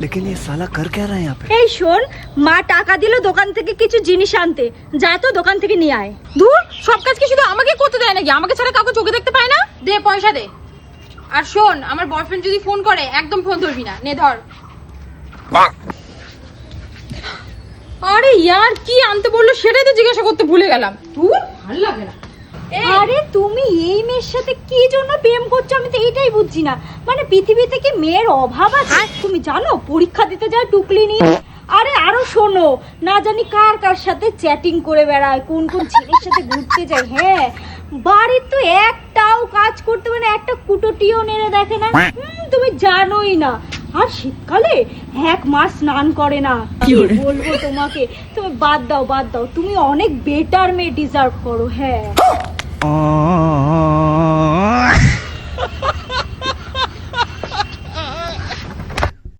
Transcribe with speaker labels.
Speaker 1: लेकिन ये साला कर क्या रहा है यहाँ पे
Speaker 2: এই শোন মা টাকা দিল দোকান থেকে কিছু জিনিস আনতে যা তো দোকান থেকে নিয়ে আয়
Speaker 3: ধুর সব কাজ কি শুধু আমাকে করতে দেয় নাকি আমাকে ছাড়া কাউকে চোখে দেখতে পায় না দে পয়সা দে আর শোন আমার বয়ফ্রেন্ড যদি ফোন করে একদম ফোন ধরবি না নে ধর আরে ইয়ার কি আনতে বললো সেটাই তো জিজ্ঞাসা করতে ভুলে গেলাম ধুর ভালো লাগে না এই,
Speaker 2: আরে তুমি সাথে কি জন্য প্রেম করছ আমি তো এটাই বুঝছি না। মানে পৃথিবীতে কি মেয়ের অভাব আছে? তুমি জানো পরীক্ষা দিতে যায় টুকলি নিয়ে। আরে আরও শোনো না জানি কার কার সাথে চ্যাটিং করে বেড়ায় কোন কোন ছেলের সাথে ঘুরতে যায় হ্যাঁ? বাড়ির তো একটাও কাজ করতে মানে একটা কুটোটিও নেড়ে দেখে না। তুমি জানোই না। আর শীতকালে এক মাস স্নান করে না। কি বলব তোমাকে? তুমি বাদ দাও বাদ দাও। তুমি অনেক বেটার মেয়ে ডিজার্ভ করো হ্যাঁ।